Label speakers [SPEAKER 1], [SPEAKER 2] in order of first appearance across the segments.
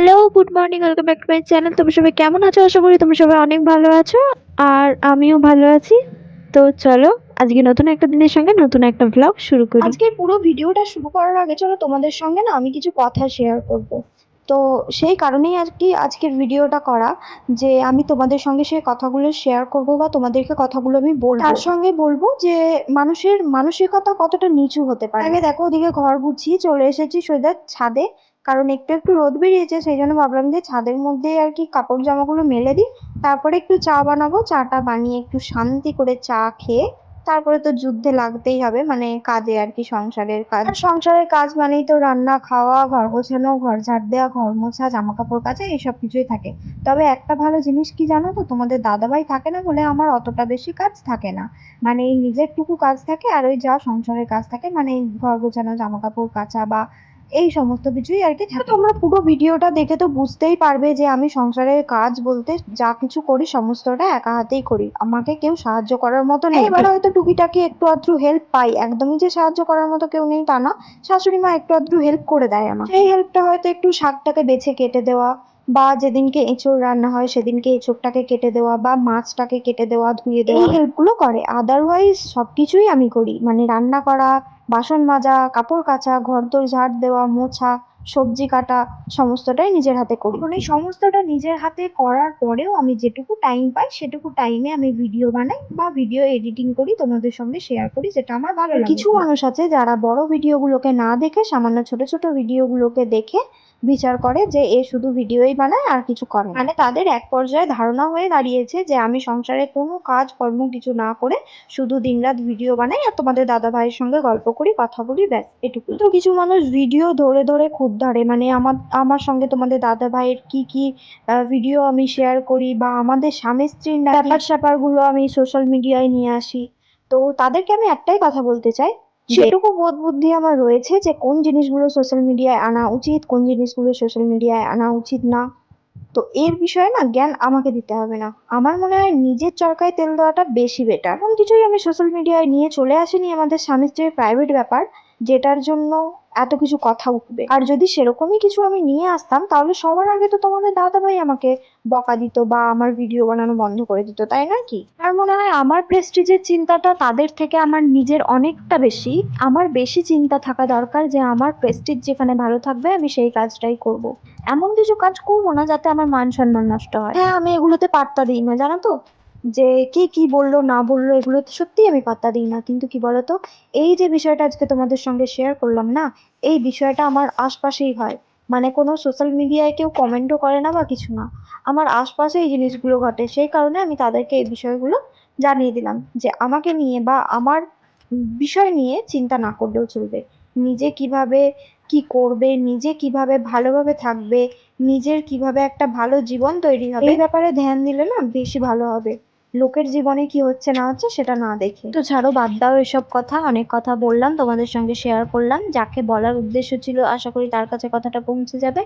[SPEAKER 1] Hello good morning welcome back to my channel তোমরা সবাই কেমন আছো? আশা করি তোমরা সবাই অনেক ভালো আছো, আর আমিও ভালো আছি। তো চলো, আজকে নতুন একটা দিনের সঙ্গে নতুন একটা ব্লগ শুরু করি।
[SPEAKER 2] আজকের পুরো ভিডিওটা শুরু করার আগে চলো তোমাদের সঙ্গে না আমি কিছু কথা শেয়ার করব। তো সেই কারণেই আর কি আজকের ভিডিওটা করা, যে আমি তোমাদের সঙ্গে সেই কথাগুলো শেয়ার করব বা তোমাদেরকে কথাগুলো আমি বলব। তার সঙ্গে বলব যে মানুষের মানসিকতা কতটা নিচু হতে পারে। আগে দেখো, ওদিকে ঘর গুছিয়ে চলে এসেছি সোজা ছাদে। কারণ একটু একটু রোদ বেরিয়েছে, সেই জন্য ভাবলাম যে ছাদের মধ্যে আর কি কাপড় জামাগুলো মেলে দিই। তারপরে একটু চা বানাবো, চাটা বানিয়ে একটু শান্তি করে চা খেয়ে তারপরে তো যুদ্ধে লাগতেই হবে মানে কাজে আর কি সংসারের কাজ। সংসারের কাজ মানেই তো রান্না, খাওয়া, ঘর গোছানো, ঘর ঝাড় দেওয়া, ঘর মোছা জামা কাপড় কাচা এইসব কিছুই থাকে। তবে একটা ভালো জিনিস কি জানো তো, তোমাদের দাদাভাই থাকে না বলে আমার অতটা বেশি কাজ থাকে না। মানে এই নিজের টুকু কাজ থাকে আর ওই যা সংসারের কাজ থাকে মানে ঘর গোছানো জামা কাপড় কাচা বা এই সমস্ত কিছুই আর কি তোমরা পুরো ভিডিওটা দেখে তো বুঝতেই পারবে যে আমি সংসারের কাজ বলতে যা কিছু করি সমস্তটা একা হাতেই করি। আমাকে কেউ সাহায্য করার মতো নেই। এবার হয়তো টুকিটাকি একটু আধটু হেল্প পাই। একদমই যে সাহায্য করার মতো কেউ নেই তা না। শাশুড়ি মা একটু আধটু হেল্প করে দেয় আমার সেই হেল্পটা হয়তো একটু শাকটাকে বেছে কেটে দেওয়া বা যেদিনকে এঁচোড় রান্না হয় সেদিনকে এঁচোড়টাকে কেটে দেওয়া বা মাছটাকে কেটে দেওয়া ধুয়ে দেওয়া। এই হেল্পগুলো করে। আদারওয়াইজ সবকিছুই আমি করি। মানে রান্না করা বাসন মাজা কাপড় কাচা ঘরদোর ঝাড় দেওয়া মোছা সবজি কাটা সমস্তটাই নিজের হাতে করি। এখন এই সমস্তটা নিজের হাতে করার পরেও আমি যেটুকু টাইম পাই সেটুকু টাইমে আমি ভিডিও বানাই বা ভিডিও এডিটিং করি তোমাদের সঙ্গে শেয়ার করি যেটা আমার ভালো লাগে। কিছু মানুষ আছে যারা বড় ভিডিওগুলোকে না দেখে সামান্য ছোট ছোট ভিডিওগুলোকে দেখে বিচার করে যে এ শুধু ভিডিওই বানায় আর কিছু করে না। মানে তাদের এক পর্যায়ে ধারণা হয়ে দাঁড়িয়েছে যে আমি সংসারে কোনো কাজ কর্ম কিছু না করে শুধু দিনরাত ভিডিও বানাই আর তোমাদের দাদা ভাইয়ের সঙ্গে গল্প করি কথা বলি ব্যাস এটুকুই। তো কিছু মানুষ ভিডিও ধরে ধরে খুদ ধরে মানে আমার আমার সঙ্গে তোমাদের দাদা ভাইয়ের কি কি ভিডিও আমি শেয়ার করি বা আমাদের স্বামী স্ত্রীর ব্যাপার স্যাপারগুলো আমি সোশ্যাল মিডিয়ায় নিয়ে আসি। তো তাদেরকে আমি একটাই কথা বলতে চাই সেটুকু বোধ বুদ্ধি আমার রয়েছে যে কোন জিনিসগুলো সোশ্যাল মিডিয়ায় আনা উচিত কোন জিনিসগুলো সোশ্যাল মিডিয়ায় আনা উচিত না। তো এর বিষয়ে না জ্ঞান আমাকে দিতে হবে না। আমার মনে হয় নিজের চরকায় তেল দেওয়াটা বেশি বেটার এমন কিছুই আমি সোশ্যাল মিডিয়ায় নিয়ে চলে আসিনি আমাদের স্বামী স্ত্রীর প্রাইভেট ব্যাপার। যেটার জন্য এত কিছু কথা উঠবে। আর যদি সেরকমই কিছু আমি নিয়ে আসতাম তাহলে সবার আগে তো তোমাদের দাদা ভাই আমাকে বকা দিত বা আমার ভিডিও বানানো বন্ধ করে দিত তাই না কি? আর মনে হয় আমার প্রেস্টিজের চিন্তাটা তাদের থেকে আমার নিজের অনেকটা বেশি। আমার বেশি চিন্তা থাকা দরকার যে আমার প্রেস্টিজ যেখানে ভালো থাকবে আমি সেই কাজটাই করব। এমন কিছু কাজ করব না যাতে আমার মান সম্মান নষ্ট হয়। হ্যাঁ আমি এগুলোতে পাত্তা দিই না জানো তো? যে কে কি বলল, না বলল এগুলোতে সত্যিই আমি পাত্তা দিই না। কিন্তু কি বলতো, এই যে বিষয়টা আজকে তোমাদের সঙ্গে শেয়ার করলাম না, এই বিষয়টা আমার আশপাশেই হয়। মানে কোনো সোশ্যাল মিডিয়ায় কেউ কমেন্টও করে না বা কিছু না। আমার আশপাশে এই জিনিসগুলো ঘটে, সেই কারণে আমি তাদেরকে এই বিষয়গুলো জানিয়ে দিলাম যে আমাকে নিয়ে বা আমার বিষয় নিয়ে চিন্তা না করলেও চলবে। নিজে কীভাবে কি করবে, নিজে কীভাবে ভালোভাবে থাকবে, নিজের কীভাবে একটা ভালো জীবন তৈরি হবে, এই ব্যাপারে ধ্যান দিলে না বেশি ভালো হবে। লোকের জীবনে কি হচ্ছে না হচ্ছে সেটা না দেখে। তো ছাড়ো, বাদ দাও এসব কথা, অনেক কথা বললাম, তোমাদের সঙ্গে শেয়ার করলাম। যাকে বলার উদ্দেশ্য ছিল, আশা করি তার কাছে কথাটা পৌঁছে যাবে।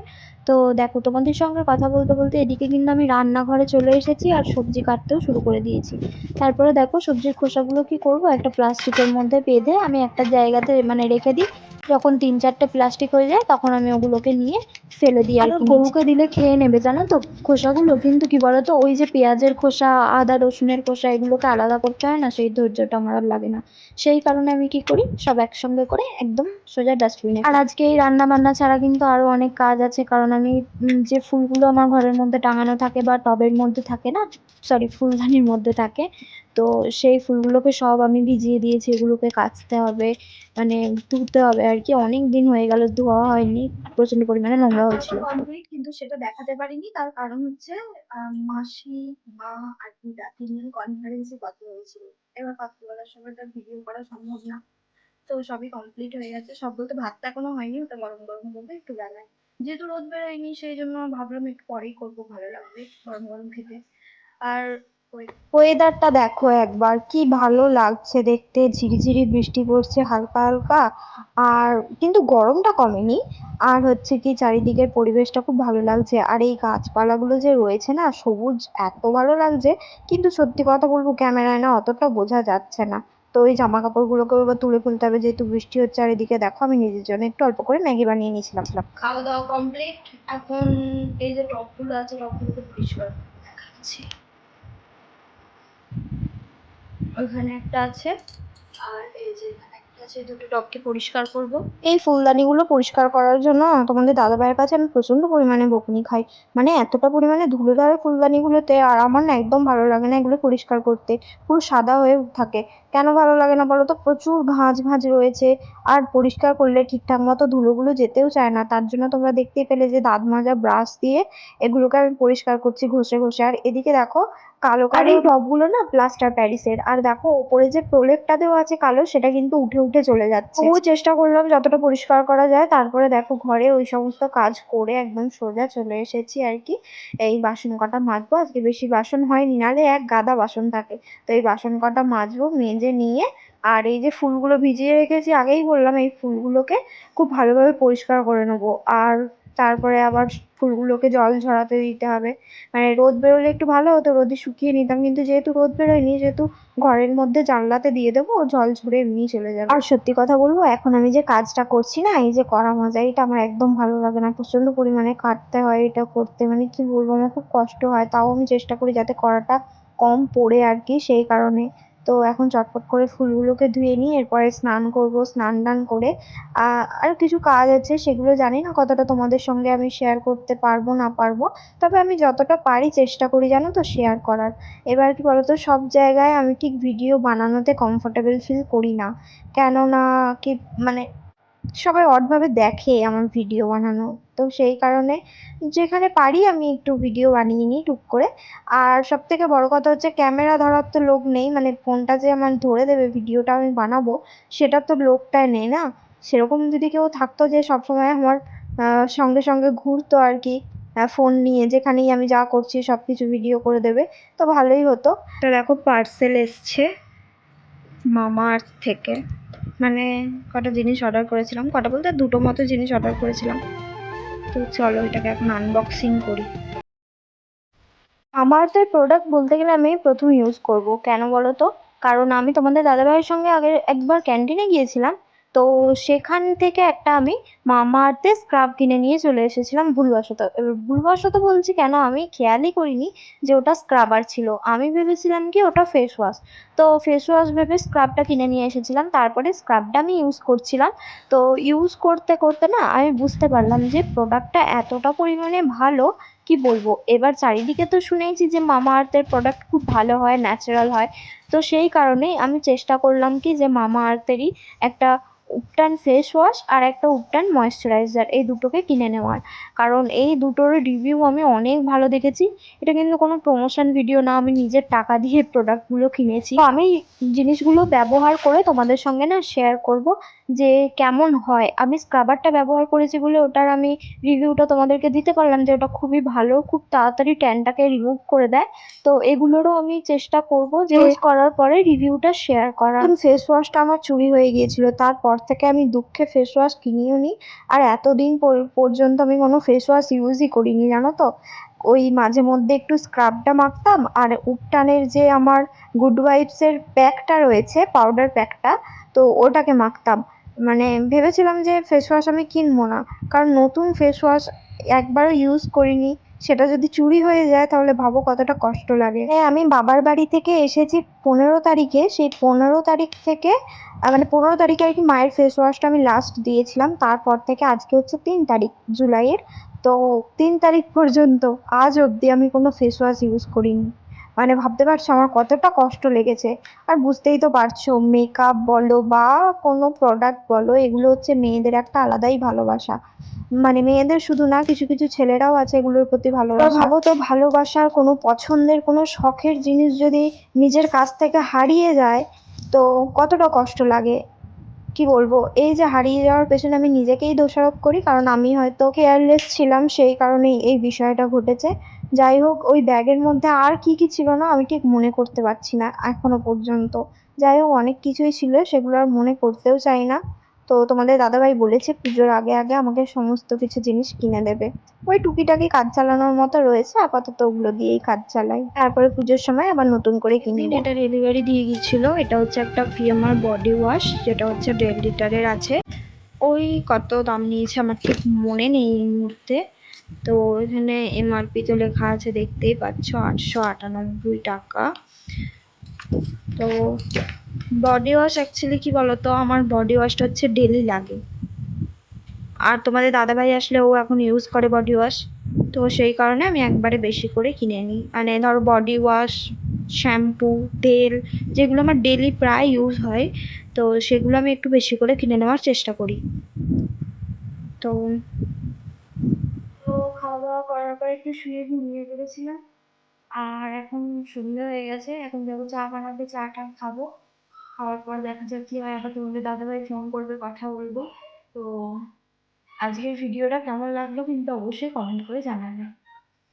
[SPEAKER 2] তো দেখো, তোমাদের সঙ্গে কথা বলতে বলতে এদিকে কিন্তু আমি রান্নাঘরে চলে এসেছি আর সবজি কাটতেও শুরু করে দিয়েছি। তারপরে দেখো, সবজির খোসাগুলো কি করব? একটা প্লাস্টিকের মধ্যে বেঁধে আমি একটা জায়গাতে মানে রেখে দিই। যখন তিন চারটে প্লাস্টিক হয়ে যায় তখন আমি ওগুলোকে নিয়ে ফেলে দিই আর। গরুকে দিলে খেয়ে নেবে জানো তো? খোসাগুলো। কিন্তু কি বলতো ওই যে পেঁয়াজের খোসা আদা রসুনের খোসা এগুলোকে আলাদা করতে হয় না সেই ধৈর্যটা আমার আর লাগে না। সেই কারণে আমি কি করি সব একসঙ্গে করে একদম সোজা ডাস্টবিনে আর আজকে এই রান্না বান্না ছাড়া কিন্তু আরও অনেক কাজ আছে কারণ আমি যে ফুলগুলো আমার ঘরের মধ্যে টাঙানো থাকে বা টবের মধ্যে থাকে না সরি ফুলদানির মধ্যে থাকে তো সেই ফুলগুলোকে সব আমি ভিজিয়ে দিয়েছি, এগুলোকে কাচতে হবে মানে ধুতে হবে আর কি। অনেক দিন হয়ে গেল, ধোয়া হয়নি প্রচণ্ড পরিমাণে নোংরা হয়েছিল। কিন্তু সেটা দেখাতে পারিনি, তার কারণ হচ্ছে মাসি, মা আর দিদা তিনজন কনফারেন্সে কথা হয়েছিল। এবার কথা বলার সময় তার ভিডিও করা সম্ভব না। তো সবই কমপ্লিট হয়ে গেছে। সব বলতে ভাতটা এখনও হয়নি, ওটা গরম গরম করবে, একটু বেলায়। যেহেতু রোদ বেরোয়নি, সেই জন্য ভাবলাম একটু পরেই করব, ভালো লাগবে গরম গরম খেতে। আর ওয়েদারটা দেখো একবার, কি ভালো লাগছে দেখতে। ঝিরিঝিরি বৃষ্টি পড়ছে হালকা হালকা, আর কিন্তু গরমটা কমেনি। আর হচ্ছে কি চারিদিকের পরিবেশটা খুব ভালো লাগছে। আর এই গাছপালাগুলো যে রয়েছে না, সবুজ এত ভালো লাগছে, কিন্তু সত্যি কথা বলব ক্যামেরায় না অতটা বোঝা যাচ্ছে না। তো ওই জামা কাপড়গুলোকেও এবার তুলে ফেলতে হবে, যেহেতু বৃষ্টি হচ্ছে আর এদিকে দেখো আমি নিজের জন্য একটু অল্প করে ম্যাগি বানিয়ে নিয়েছিলাম।
[SPEAKER 1] খাওয়া দাওয়া কমপ্লিট এখন এই যে টপগুলো আছে, টপগুলোকে পরিষ্কার দেখাচ্ছি। ওখানে একটা আছে। আর এই যে একটা আছে দুটো টপকে পরিষ্কার
[SPEAKER 2] এই ফুলদানিগুলো পরিষ্কার করার জন্য তোমাদের দাদা ভাইয়ের কাছে আমি প্রচণ্ড পরিমাণে বকুনি খাই। মানে এতটা পরিমাণে ধুলো ধরে ফুলদানিগুলোতে আর আমার না একদম ভালো লাগে না এগুলো পরিষ্কার করতে। পুরো সাদা হয়ে থাকে। কেন ভালো লাগে না বলো তো? প্রচুর ভাঁজ ভাঁজ রয়েছে। আর পরিষ্কার করলে ঠিকঠাক মতো ধুলোগুলো যেতেও চায় না। তার জন্য তোমরা দেখতেই পেলে যে দাঁত মাজা ব্রাশ দিয়ে এগুলোকে আমি পরিষ্কার করছি ঘষে ঘষে। আর এদিকে দেখো কালো কালো এই টবগুলো না প্লাস্টার প্যারিসের আর দেখো ওপরে যে প্রলেপটা দেওয়া আছে কালো সেটা কিন্তু উঠে উঠে চলে যাচ্ছে। ও চেষ্টা করলাম যতটা পরিষ্কার করা যায়। তারপরে দেখো ঘরে ওই সমস্ত কাজ করে একদম সোজা চলে এসেছি আর কি। এই বাসন কটা মাজবো। আজকে বেশি বাসন হয়নি নাহলে এক গাদা বাসন থাকে। তো এই বাসন কটা মাজবো মেজে নিয়ে। আর এই যে ফুলগুলো ভিজিয়ে রেখেছি আগেই বললাম এই ফুলগুলোকে খুব ভালোভাবে পরিষ্কার করে নেব। আর তারপরে আবার ফুলগুলোকে জল ঝরাতে দিতে হবে। মানে রোদ বেরোলে একটু ভালো হতো, রোদে শুকিয়ে নিতাম। কিন্তু যেহেতু রোদ বেরোয়নি, যেহেতু ঘরের মধ্যে জানলাতে দিয়ে দেবো জল ঝরে এমনি চলে যাবে। আর সত্যি কথা বলব, এখন আমি যে কাজটা করছি না, এই যে করা মজা, এটা আমার একদম ভালো লাগে না। প্রচণ্ড পরিমাণে কাটতে হয় এটা করতে। মানে কি বলব, আমার খুব কষ্ট হয়। তাও আমি চেষ্টা করি যাতে করাটা কম পড়ে আর কি, সেই কারণে। তো এখন চটপট করে ফুলগুলোকে ধুয়ে নিই এরপরে স্নান করব, স্নান টান করে। আর কিছু কাজ আছে, সেগুলো জানি না কতটা তোমাদের সঙ্গে আমি শেয়ার করতে পারব, না পারব। তবে আমি যতটা পারি চেষ্টা করি জানো তো শেয়ার করার। এবার কি বলতো, সব জায়গায় আমি ঠিক ভিডিও বানানোতে কমফোর্টেবল ফিল করি না। কেননা কি মানে সবাই odd দেখে আমার ভিডিও বানানো। তো সেই কারণে যেখানে পারি আমি একটু ভিডিও বানিয়ে নিই টুক করে। আর সব থেকে বড় কথা হচ্ছে ক্যামেরা ধরার তো লোক নেই মানে ফোনটা যে আমার ধরে দেবে ভিডিওটা আমি বানাবো, সেটা তো লোকটাই নেই না। সেরকম যদি কেউ থাকতো যে সবসময় আমার সঙ্গে সঙ্গে ঘুরতো আর কি ফোন নিয়ে, যেখানেই আমি যা করছি সব কিছু ভিডিও করে দেবে, তো ভালোই হতো। তো দেখো পার্সেল এসছে মামা আর্থ থেকে। মানে কটা জিনিস অর্ডার করেছিলাম, কটা বলতে দুটো মতো জিনিস অর্ডার করেছিলাম। তো চলো এটাকে এখন আনবক্সিং করি। আমার তো প্রোডাক্ট বলতে গেলে আমি প্রথম ইউজ করব। কেন বলো তো? কারণ আমি তোমাদের দাদাভাইয়ের সঙ্গে আগে একবার ক্যান্টিনে গিয়েছিলাম। তো সেখান থেকে একটা আমি মামা আর্থের স্ক্রাব কিনে নিয়ে চলে এসেছিলাম ভুলবশত। এবার ভুলবশত বলছি কেন আমি খেয়ালই করিনি যে ওটা স্ক্রাবার ছিল। আমি ভেবেছিলাম কি ওটা ফেস ওয়াশ তো ফেস ওয়াশ ভেবে স্ক্রাবটা কিনে নিয়ে এসেছিলাম। তারপরে স্ক্রাবটা আমি ইউজ করছিলাম। তো ইউজ করতে করতে না আমি বুঝতে পারলাম যে প্রোডাক্টটা এতটা পরিমাণে ভালো কি বলব? এবার চারিদিকে তো শুনেইছি যে মামা আর্থের প্রোডাক্ট খুব ভালো হয় ন্যাচারাল হয়। তো সেই কারণেই আমি চেষ্টা করলাম কি যে মামা আর্থেরই একটা উবটান ফেস ওয়াশ আর একটা উবটান ময়েশ্চারাইজার এই দুটোকে কিনে নেওয়ার। কারণ এই দুটোর রিভিউ আমি অনেক ভালো দেখেছি। এটা কিন্তু কোনো প্রমোশন ভিডিও না, আমি নিজের টাকা দিয়ে প্রোডাক্টগুলো কিনেছি। তো আমি জিনিসগুলো ব্যবহার করে তোমাদের সঙ্গে না শেয়ার করব যে কেমন হয়। আমি স্ক্রাবারটা ব্যবহার করেছি বলে ওটার আমি রিভিউটা তোমাদেরকে দিতে পারলাম যে ওটা খুবই ভালো খুব তাড়াতাড়ি ট্যানটাকে রিমুভ করে দেয়। তো এগুলোরও আমি চেষ্টা করব যে ইউজ করার পরে রিভিউটা শেয়ার করার ফেস ওয়াশটা আমার চুরি হয়ে গিয়েছিল তারপর থেকে আমি দুঃখে ফেস ওয়াশ কিনিও নি। আর এতদিন পর্যন্ত আমি কোনো ফেস ওয়াশ ইউজই করিনি জানো তো? ওই মাঝে মধ্যে একটু স্ক্রাবটা মাখতাম আর উবটানের যে আমার গুড ভাইবসের প্যাকটা রয়েছে পাউডার প্যাকটা তো ওটাকে মাখতাম। মানে ভেবেছিলাম যে ফেস ওয়াশ আমি কিনবো না কারণ নতুন ফেস ওয়াশ একবারও ইউজ করিনি, সেটা যদি চুরি হয়ে যায় তাহলে ভাবো কতটা কষ্ট লাগে। হ্যাঁ আমি বাবার বাড়ি থেকে এসেছি পনেরো তারিখে, সেই পনেরো তারিখ থেকে মানে পনেরো তারিখে আর কি মায়ের ফেস ওয়াশটা আমি লাস্ট দিয়েছিলাম, তারপর থেকে আজকে হচ্ছে তিন তারিখ জুলাইয়ের, তো তিন তারিখ পর্যন্ত আজ অবধি আমি কোনো ফেস ওয়াশ ইউজ করিনি। মানে ভাবতে পারছ আমার কতটা কষ্ট লেগেছে। আর বুঝতেই তো পারছ মেকআপ বলো বা কোনো প্রোডাক্ট বলো, এগুলো হচ্ছে মেয়েদের একটা আলাদাই ভালোবাসা। মানে মেয়েদের শুধু না, কিছু কিছু ছেলেরাও আছে এগুলোর প্রতি ভালোবাসা। ভাবো তো, ভালোবাসার কোনো পছন্দের কোনো শখের জিনিস যদি নিজের কাছ থেকে হারিয়ে যায়, তো কতটা কষ্ট লাগে? কি বলব? এই যে হারিয়ে যাওয়ার পেছনে আমি নিজেকেই দোষারোপ করি, কারণ আমি হয়তো কেয়ারলেস ছিলাম সেই কারণেই এই বিষয়টা ঘটেছে। যাই হোক, ওই ব্যাগের মধ্যে আর কি কি ছিল না আমি ঠিক মনে করতে পারছি না এখনও পর্যন্ত। যাই হোক, অনেক কিছুই ছিল, সেগুলো আর মনে করতেও চাই না।
[SPEAKER 1] তো তোমাদের দাদাভাই বলেছে পুজোর আগে আগে আমাকে সমস্ত কিছু জিনিস কিনে দেবে। ওই টুকিটাকি কাজ চালানোর মতো রয়েছে আপাতত ওগুলো দিয়েই কাজ চালাই। তারপরে পুজোর সময় আবার নতুন করে কিনে
[SPEAKER 2] এটা ডেলিভারি দিয়ে গিয়েছিল এটা হচ্ছে একটা পিএমআর বডি ওয়াশ যেটা হচ্ছে দেড় লিটারের আছে। ওই কত দাম নিয়েছে আমার ঠিক মনে নেই এই মুহূর্তে। তো এখানে এমআরপি তো লেখা আছে দেখতেই পাচ্ছ আটশো আটানব্বই টাকা। তো বডি ওয়াশ অ্যাকচুয়ালি কি বলতো? আমার বডি ওয়াশটা হচ্ছে ডেলি লাগে। আর তোমাদের দাদাভাই আসলে ও এখন ইউজ করে বডি ওয়াশ তো সেই কারণে আমি একবারে বেশি করে কিনে নিই। মানে ধরো বডি ওয়াশ শ্যাম্পু তেল, যেগুলো আমার ডেলি প্রায় ইউজ হয়, তো সেগুলো আমি একটু বেশি করে কিনে নেওয়ার চেষ্টা করি। তো তো খাওয়া দাওয়া করার পর একটু শুয়ে ঘুমিয়ে পড়েছিলাম। আর এখন সন্ধ্যে হয়ে গেছে, এখন যাব চা বানাতে, চাটা খাব। খাওয়ার পর দেখা যাক কি হয়। আবার তোমাদের দাদাভাই ফোন করবে, কথা বলব। তো আজকের ভিডিওটা কেমন লাগল কিন্তু অবশ্যই কমেন্ট করে জানাবে।